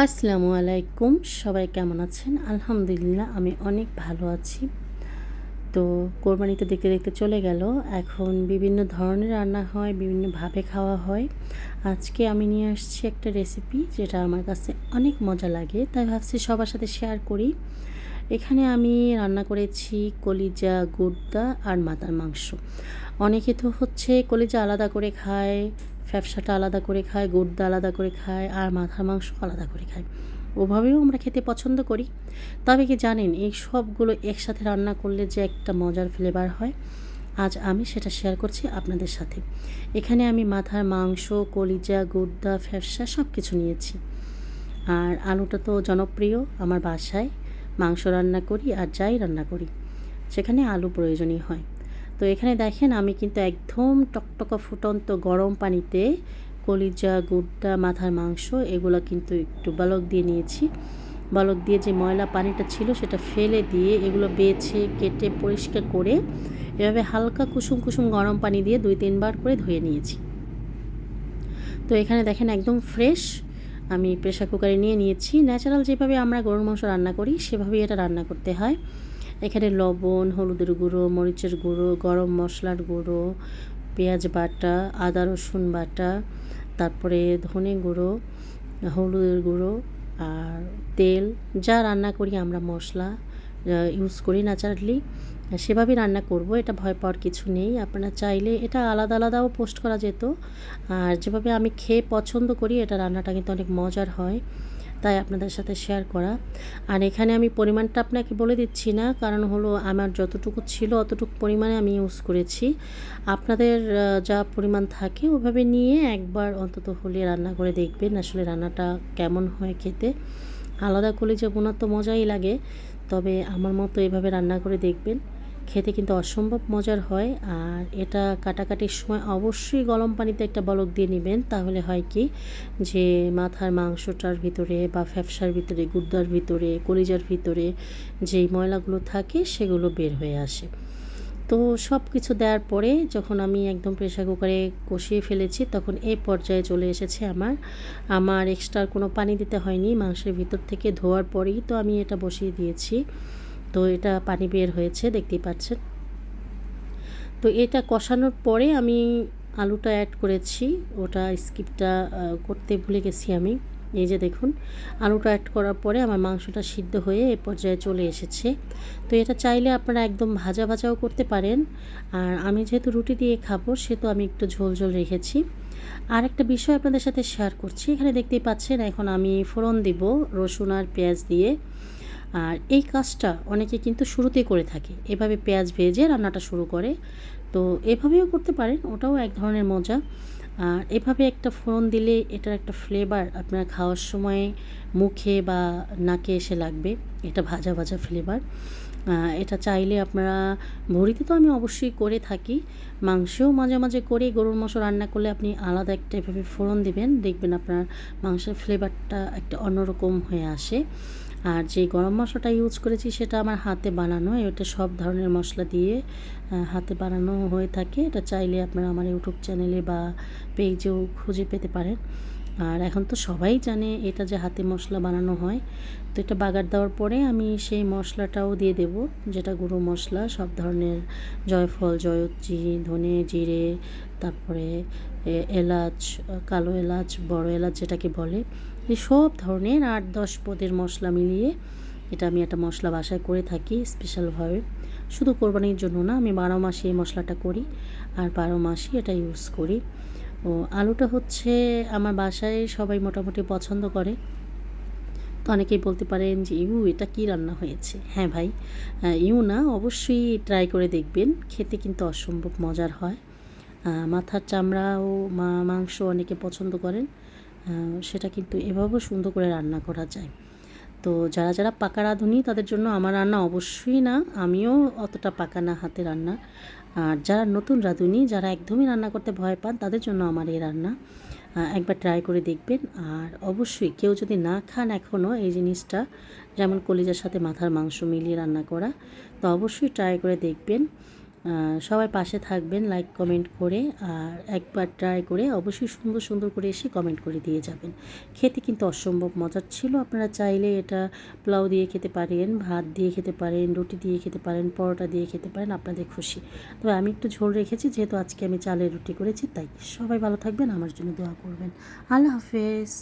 আসসালামু আলাইকুম, সবাই কেমন আছেন? আলহামদুলিল্লাহ, আমি অনেক ভালো আছি। তো কোরবানিতে দেখতে দেখতে চলে গেল। এখন বিভিন্ন ধরনের রান্না হয় বিভিন্নভাবে খাওয়া হয়। আজকে আমি নিয়ে আসছি একটা রেসিপি যেটা আমার কাছে অনেক মজা লাগে, তাই ভাবছি সবার সাথে শেয়ার করি। এখানে আমি রান্না করেছি কলিজা গুর্দা আর মাতার মাংস। অনেকে তো হচ্ছে কলিজা আলাদা করে খায় ফ্যাপসাটা আলাদা করে খায়, গুড়দা আলাদা করে খায়, আর মাথার মাংস আলাদা করে খায়। ওভাবেও আমরা খেতে পছন্দ করি। তবে কি জানেন, এই সবগুলো একসাথে রান্না করলে যে একটা মজার ফ্লেভার হয়, আজ আমি সেটা শেয়ার করছি আপনাদের সাথে। এখানে আমি মাথার মাংস, কলিজা, গুড়দা, ফ্যাপসা সব কিছু নিয়েছি। আর আলুটা তো জনপ্রিয় আমার বাসায়। মাংস রান্না করি আর যাই রান্না করি। সেখানে আলু প্রয়োজনীয় হয়। তো এখানে দেখেন আমি কিন্তু একদম টকটকা ফুটন্ত গরম পানিতে কলিজা, গুড়টা, মাথার মাংস এগুলো কিন্তু একটু বালক দিয়ে নিয়েছি। বালক দিয়ে যে ময়লা পানিটা ছিল সেটা ফেলে দিয়ে এগুলো বেছে, কেটে, পরিষ্কার করে এভাবে হালকা কুসুম কুসুম গরম পানি দিয়ে দুই, তিনবার করে ধুয়ে নিয়েছি। তো এখানে দেখেন একদম ফ্রেশ আমি প্রেশার কুকারে নিয়ে নিয়েছি। ন্যাচারাল যেভাবে আমরা গরুর মাংস রান্না করি সেভাবেই এটা রান্না করতে হয়। এখানে লবণ, হলুদের গুঁড়ো, মরিচের গুঁড়ো, গরম মশলার গুঁড়ো, পেঁয়াজ বাটা, আদা, রসুন বাটা, তারপরে ধনে গুঁড়ো, হলুদের গুঁড়ো আর তেল। যা রান্না করি আমরা মশলা ইউজ করি ন্যাচারালি সেভাবেই রান্না করব, এটা ভয় পাওয়ার কিছু নেই। আপনারা চাইলে এটা আলাদা আলাদাও পোস্ট করা যেত। আর যেভাবে আমি খেয়ে পছন্দ করি, এটা রান্নাটা কিন্তু অনেক মজার হয়। তাই আপনাদের সাথে শেয়ার করা। আর এখানে আমি পরিমাণটা আপনাকে বলে দিচ্ছি না, কারণ হলো আমার যতটুকু ছিল অতটুকু পরিমাণে আমি ইউজ করেছি। আপনাদের যা পরিমাণ থাকে ওভাবে নিয়ে একবার অন্তত হলে রান্না করে দেখবেন আসলে রান্নাটা কেমন হয় খেতে। আলাদা করলে যে বোনার তো মজাই লাগে, তবে আমার মতো এভাবে রান্না করে দেখবেন। খেতে কিন্তু অসম্ভব মজার হয়। আর এটা কাটাকাটির সময় অবশ্যই গরম পানিতে একটা বলক দিয়ে নেবেন। তাহলে হয় কি যে মাথার মাংসটার ভিতরে বা ফ্যাপসার ভিতরে গুদ্দার ভিতরে, কলিজার ভিতরে যেই ময়লাগুলো থাকে সেগুলো বের হয়ে আসে। তো সব কিছু দেওয়ার পরে যখন আমি একদম প্রেশার কুকারে কষিয়ে ফেলেছি, তখন এই পর্যায়ে চলে এসেছে আমার। আমার এক্সট্রা কোনো পানি দিতে হয়নি। মাংসের ভিতর থেকে ধোয়ার পরেই তো আমি এটা বসিয়ে দিয়েছি। তো এটা পানি বের হয়েছে, দেখতেই পাচ্ছেন। তো এটা কষানোর পরে আমি আলুটা অ্যাড করেছি, ওটা স্কিপটা করতে ভুলে গেছি আমি। এই যে দেখুন, আলুটা অ্যাড করার পরে আমার মাংসটা সিদ্ধ হয়ে এ পর্যায়ে চলে এসেছে। তো এটা চাইলে আপনারা একদম ভাজা ভাজাও করতে পারেন। আর আমি যেহেতু রুটি দিয়ে খাব, সেহেতু আমি একটু ঝোল ঝোল রেখেছি। আর একটা বিষয় আপনাদের সাথে শেয়ার করছি। এখানে দেখতেই পাচ্ছেন, এখন আমি ফোড়ন দিব রসুন আর পেঁয়াজ দিয়ে। আর এই কাজটা অনেকে কিন্তু শুরুতেই করে থাকে। এভাবে পেঁয়াজ ভেজে রান্নাটা শুরু করে। তো এভাবেও করতে পারেন, ওটাও এক ধরনের মজা। আর এভাবে একটা ফোড়ন দিলে এটার একটা ফ্লেভার আপনার খাওয়ার সময় মুখে বা নাকে এসে লাগবে। এটা ভাজা ভাজা ফ্লেভার এটা চাইলে আপনারা ভরিতে তো আমি অবশ্যই করে থাকি। মাংসও মাঝে মাঝে করে গরুর মাংস রান্না করলে আপনি আলাদা একটা এভাবে ফোড়ন দেবেন। দেখবেন আপনার মাংসের ফ্লেভারটা একটা অন্যরকম হয়ে আসে। আর যে গরম মশলাটা ইউজ করেছি সেটা আমার হাতে বানানো, এটা সব ধরনের মশলা দিয়ে হাতে বানানো হয়ে থাকে। এটা চাইলে আপনারা আমার ইউটিউব চ্যানেলে বা পেজেও খুঁজে পেতে পারেন। আর এখন তো সবাই জানে এটা যে হাতে মশলা বানানো হয়। তো এটা বাগার দেওয়ার পরে আমি সেই মশলাটাও দিয়ে দেব, যেটা গুঁড়ো মশলা, সব ধরনের জয়ফল, জয়ত্রী, ধনে জিরে, তারপরে এলাচ, কালো এলাচ, বড় এলাচ যেটাকে বলে। সব ধরনের আট দশ পদের মশলা মিলিয়ে এটা আমি একটা মশলা বাসায় করে থাকি স্পেশালভাবে শুধু কোরবানির জন্য না, আমি বারো মাসে এই মশলাটা করি আর বারো মাসই এটা ইউজ করি। ও, আলুটা হচ্ছে আমার বাসায় সবাই মোটামুটি পছন্দ করে। তো অনেকেই বলতে পারেন যে, ইউ, এটা কি রান্না হয়েছে? হ্যাঁ ভাই ইউ না, অবশ্যই ট্রাই করে দেখবেন, খেতে কিন্তু অসম্ভব মজার হয়। মাথার চামড়া ও মাংস অনেকে পছন্দ করেন। সেটা কিন্তু এভাবেও সুন্দর করে রান্না করা যায়। তো যারা যারা পাকা রাঁধুনি, তাদের জন্য আমার রান্না অবশ্যই না, আমিও অতটা পাকা না হাতে রান্না। আর যারা নতুন রাঁধুনি, যারা একদমই রান্না করতে ভয় পান, তাদের জন্য আমার এই রান্না। একবার ট্রাই করে দেখবেন। আর অবশ্যই কেউ যদি না খান এখনও এই জিনিসটা, যেমন কলিজার সাথে মাথার মাংস মিলিয়ে রান্না করা, তো অবশ্যই ট্রাই করে দেখবেন। সবাই পাশে থাকবেন লাইক কমেন্ট করে, আর একবার ট্রাই করে অবশ্যই সুন্দর সুন্দর করে এসে কমেন্ট করে দিয়ে যাবেন। খেতে কিন্তু অসম্ভব মজার ছিল, আপনারা চাইলে এটা পোলাও দিয়ে খেতে পারেন, ভাত দিয়ে খেতে পারেন, রুটি দিয়ে খেতে পারেন, পরোটা দিয়ে খেতে পারেন, আপনাদের খুশি। তবে আমি একটু ঝোল রেখেছি, যেহেতু আজকে আমি চালের রুটি করেছি, তাই সবাই ভালো থাকবেন, আমার জন্য দোয়া করবেন। আল্লাহ হাফেজ।